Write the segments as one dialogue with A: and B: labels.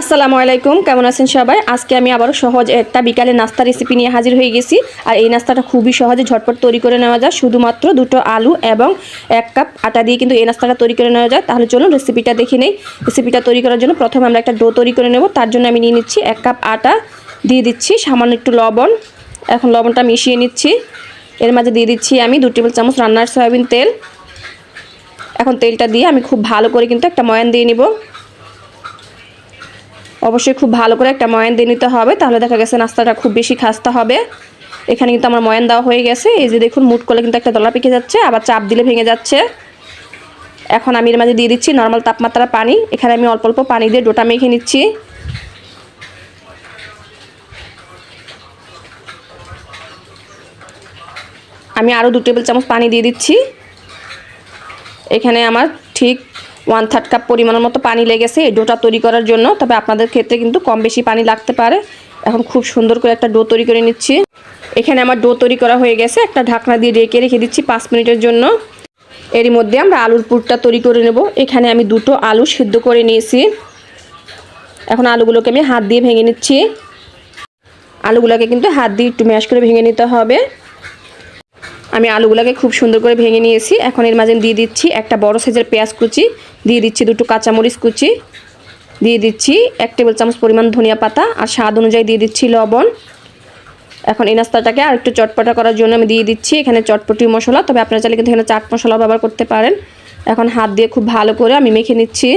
A: আসসালামু আলাইকুম, কেমন আছেন সবাই? আজকে আমি আবারও সহজ একটা বিকালে নাস্তা রেসিপি নিয়ে হাজির হয়ে গেছি। আর এই নাস্তাটা খুবই সহজে ঝটপট তৈরি করে নেওয়া যায়। শুধুমাত্র দুটো আলু এবং এক কাপ আটা দিয়ে কিন্তু এই নাস্তাটা তৈরি করে নেওয়া যায়। তাহলে চলুন রেসিপিটা দেখে নেই। রেসিপিটা তৈরি করার জন্য প্রথমে আমরা একটা ডো তৈরি করে নেব। তার জন্য আমি নিয়ে নিচ্ছি এক কাপ আটা, দিয়ে দিচ্ছি সামান্য একটু লবণ। এখন লবণটা মিশিয়ে নিচ্ছি। এর মাঝে দিয়ে দিচ্ছি আমি দু টেবিল চামচ রান্নার সয়াবিন তেল। এখন তেলটা দিয়ে আমি খুব ভালো করে কিন্তু একটা ময়ান দিয়ে নিব। অবশ্যই খুব ভালো করে একটা ময়ান দিয়ে নিতে হবে। তাহলে দেখা গেছে নাস্তাটা খুব বেশি খাস্তা হবে। এখানে কিন্তু আমার ময়ান দেওয়া হয়ে গেছে। এই যে দেখুন, মুট করলে কিন্তু একটা দলা পেকে যাচ্ছে, আবার চাপ দিলে ভেঙে যাচ্ছে। এখন আমি এর মাঝে দিয়ে দিচ্ছি নর্মাল তাপমাত্রা পানি। এখানে আমি অল্প অল্প পানি দিয়ে ডোটা মেখে নিচ্ছি। আমি আরও দু টেবিল চামচ পানি দিয়ে দিচ্ছি। এখানে আমার ঠিক ওয়ান থার্ড কাপ পরিমাণের মতো পানি লেগেছে। এই ডোটা তৈরি করার জন্য, তবে আপনাদের ক্ষেত্রে কিন্তু কম বেশি পানি লাগতে পারে। এখন খুব সুন্দর করে একটা ডো তৈরি করে নিচ্ছি। এখানে আমার ডো তৈরি করা হয়ে গেছে। একটা ঢাকনা দিয়ে রেখে রেখে দিচ্ছি পাঁচ মিনিটের জন্য। এরই মধ্যে আমরা আলুর পুরটা তৈরি করে নেব। এখানে আমি দুটো আলু সিদ্ধ করে নিয়েছি। এখন আলুগুলোকে আমি হাত দিয়ে ভেঙে নিচ্ছি। আলুগুলোকে কিন্তু হাত দিয়ে একটু ম্যাশ করে ভেঙে নিতে হবে। আমি আলুগুলোকে খুব সুন্দর করে ভেঙে নিয়েছি। এখন এর মাঝে দিয়ে দিচ্ছি একটা বড় সাইজের পেঁয়াজ কুচি, দিয়ে দিচ্ছি দুটো কাঁচামরিচ কুচি, দিয়ে দিচ্ছি এক টেবিল চামচ পরিমাণ ধনিয়া পাতা আর স্বাদ অনুযায়ী দিয়ে দিচ্ছি লবণ। এখন এই নাস্তাটাকে আর একটু চটপটা করার জন্য আমি দিয়ে দিচ্ছি এখানে চটপটি মশলা, তবে আপনারা চাইলে কিন্তু এখানে চাট মশলা ব্যবহার করতে পারেন। এখন হাত দিয়ে খুব ভালো করে আমি মেখে নিচ্ছি।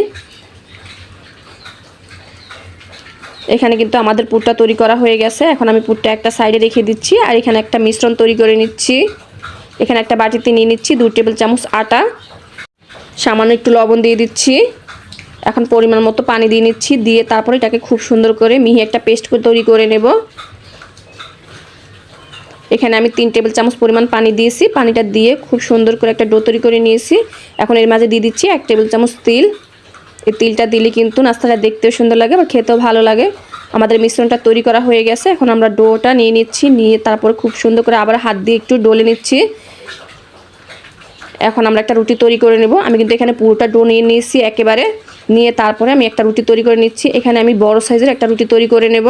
A: এখানে কিন্তু আমাদের পুরটা তৈরি করা হয়ে গেছে। এখন আমি পুরটা একটা সাইডে রেখে দিচ্ছি আর এখানে একটা মিশ্রণ তৈরি করে নিচ্ছি। এখানে একটা বাটিতে নিয়ে নিচ্ছি দু টেবিল চামচ আটা। সামান্য একটু লবণ দিয়ে দিচ্ছি। এখন পরিমাণ মতো পানি দিয়ে নিচ্ছি, দিয়ে তারপরে এটাকে খুব সুন্দর করে মিহি একটা পেস্ট করে তৈরি করে নেব। এখানে আমি তিন টেবিল চামচ পরিমাণ পানি দিয়েছি। পানিটা দিয়ে খুব সুন্দর করে একটা ডো তৈরি করে নিয়েছি। এখন এর মাঝে দিয়ে দিচ্ছি এক টেবিল চামচ তিল। এই তিলটা দিলে কিন্তু নাস্তাটা দেখতেও সুন্দর লাগে বা খেতেও ভালো লাগে। আমাদের মিশ্রণটা তৈরি করা হয়ে গেছে। এখন আমরা ডোটা নিয়ে নিচ্ছি, নিয়ে তারপরে খুব সুন্দর করে আবার হাত দিয়ে একটু ডলে নিচ্ছি। এখন আমরা একটা রুটি তৈরি করে নেব। আমি কিন্তু এখানে পুরোটা ডো নিয়ে নিয়েছি একেবারে। নিয়ে তারপরে আমি একটা রুটি তৈরি করে নিচ্ছি। এখানে আমি বড় সাইজের একটা রুটি তৈরি করে নেব।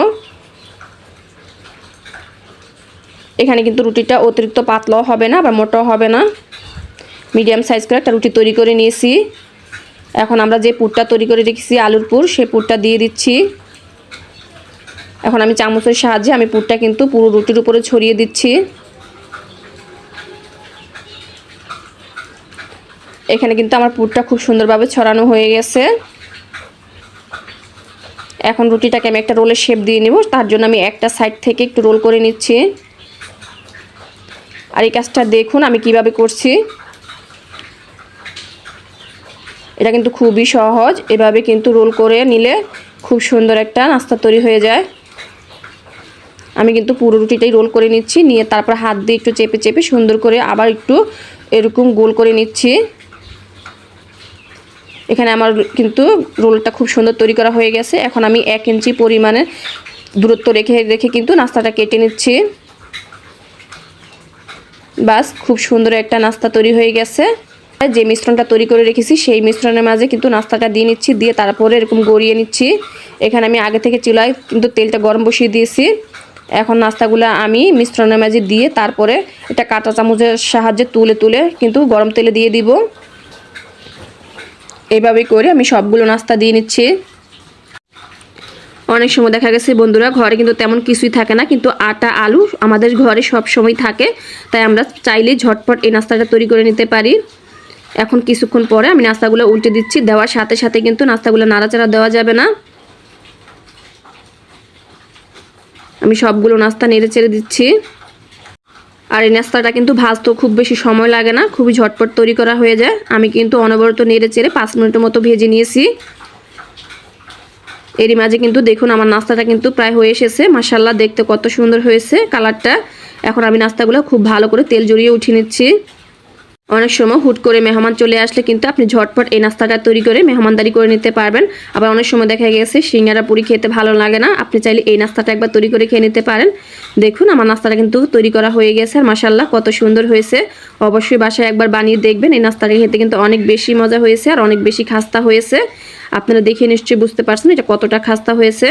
A: এখানে কিন্তু রুটিটা অতিরিক্ত পাতলাও হবে না বা মোটাও হবে না। মিডিয়াম সাইজ করে একটা রুটি তৈরি করে নিয়েছি। এখন আমরা যে পুরটা তৈরি করে রেখেছি, আলুর পুর সেই পুরটা দিয়ে দিচ্ছি। এখন আমি চামচের সাহায্যে আমি পুরটা কিন্তু পুরো রুটির উপরে ছড়িয়ে দিচ্ছি। এখানে কিন্তু আমার পুরটা খুব সুন্দরভাবে ছড়ানো হয়ে গেছে। এখন রুটিটাকে আমি একটা রোলের শেপ দিয়ে নিব, তার জন্য আমি একটা সাইড থেকে একটু রোল করে নিচ্ছি। আর এই কাজটা দেখুন আমি কীভাবে করছি। এটা কিন্তু খুবই সহজ, এভাবে কিন্তু রোল করে নিলে খুব সুন্দর একটা নাস্তা তৈরি হয়ে যায়। আমি কিন্তু পুরো রুটিটাই রোল করে নিচ্ছি, নিয়ে তারপর হাত দিয়ে একটু চেপে চেপে সুন্দর করে আবার একটু এরকম গোল করে নিচ্ছি। এখানে আমার কিন্তু রোলটা খুব সুন্দর তৈরি করা হয়ে গেছে। এখন আমি এক ইঞ্চি পরিমাণে দূরত্ব রেখে রেখে কিন্তু নাস্তাটা কেটে নিচ্ছি। বাস, খুব সুন্দর একটা নাস্তা তৈরি হয়ে গেছে। যে মিশ্রণটা তৈরি করে রেখেছি, সেই মিশ্রণের মাঝে কিন্তু নাস্তাটা দিয়ে নিচ্ছি, দিয়ে তারপরে এরকম গড়িয়ে নিচ্ছি। এখানে আমি আগে থেকে চুলায় কিন্তু তেলটা গরম বসিয়ে দিয়েছি। এখন নাস্তাগুলো আমি মিশ্রণের মাঝে দিয়ে তারপরে এটা কাঁটা চামচের সাহায্যে তুলে তুলে কিন্তু গরম তেলে দিয়ে দিব। এইভাবেই করে আমি সবগুলো নাস্তা দিয়ে নিচ্ছি। অনেক সময় দেখা গেছে বন্ধুরা, ঘরে কিন্তু তেমন কিছুই থাকে না, কিন্তু আটা, আলু আমাদের ঘরে সব সময় থাকে, তাই আমরা চাইলেই ঝটপট এই নাস্তাটা তৈরি করে নিতে পারি। এখন কিছুক্ষণ পরে আমি নাস্তাগুলো উল্টে দিচ্ছি, দেওয়ার সাথে সাথে কিন্তু নাস্তাগুলো নাড়াচাড়া দেওয়া যাবে না। আমি সবগুলো নাস্তা নেড়ে চেড়ে দিচ্ছি। আর এই নাস্তাটা কিন্তু ভাজতেও খুব বেশি সময় লাগে না, খুবই ঝটপট তৈরি করা হয়ে যায়। আমি কিন্তু অনবরত নেড়ে চেড়ে পাঁচ মিনিটের মতো ভেজে নিয়েছি। এরই মাঝে কিন্তু দেখুন আমার নাস্তাটা কিন্তু প্রায় হয়ে এসেছে। মাসাল্লাহ দেখতে কত সুন্দর হয়েছে কালারটা। এখন আমি নাস্তাগুলো খুব ভালো করে তেল জড়িয়ে উঠিয়ে নিচ্ছি। অনেক সময় হুট করে মেহমান চলে আসলে কিন্তু আপনি ঝটপট এই নাস্তাটা তৈরি করে মেহমানদারি করে নিতে পারবেন। আবার অনেক সময় দেখা গেছে সিঙ্গারা পুরি খেতে ভালো লাগে না, আপনি চাইলে এই নাস্তাটা একবার তৈরি করে খেয়ে নিতে পারেন। দেখুন, আমার নাস্তাটা কিন্তু তৈরি করা হয়ে গেছে আর মাসাল্লাহ কত সুন্দর হয়েছে। অবশ্যই বাসায় একবার বানিয়ে দেখবেন, এই নাস্তাটা খেতে কিন্তু অনেক বেশি মজা হয়েছে আর অনেক বেশি খাস্তা হয়েছে। আপনারা দেখে নিশ্চয়ই বুঝতে পারছেন এটা কতটা খাস্তা হয়েছে।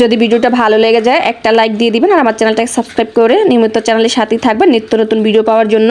A: যদি ভিডিওটা ভালো লেগে যায়, একটা লাইক দিয়ে দিবেন আর আমার চ্যানেলটাকে সাবস্ক্রাইব করে নিয়মিত চ্যানেলের সাথেই থাকবেন নিত্য নতুন ভিডিও পাওয়ার জন্য।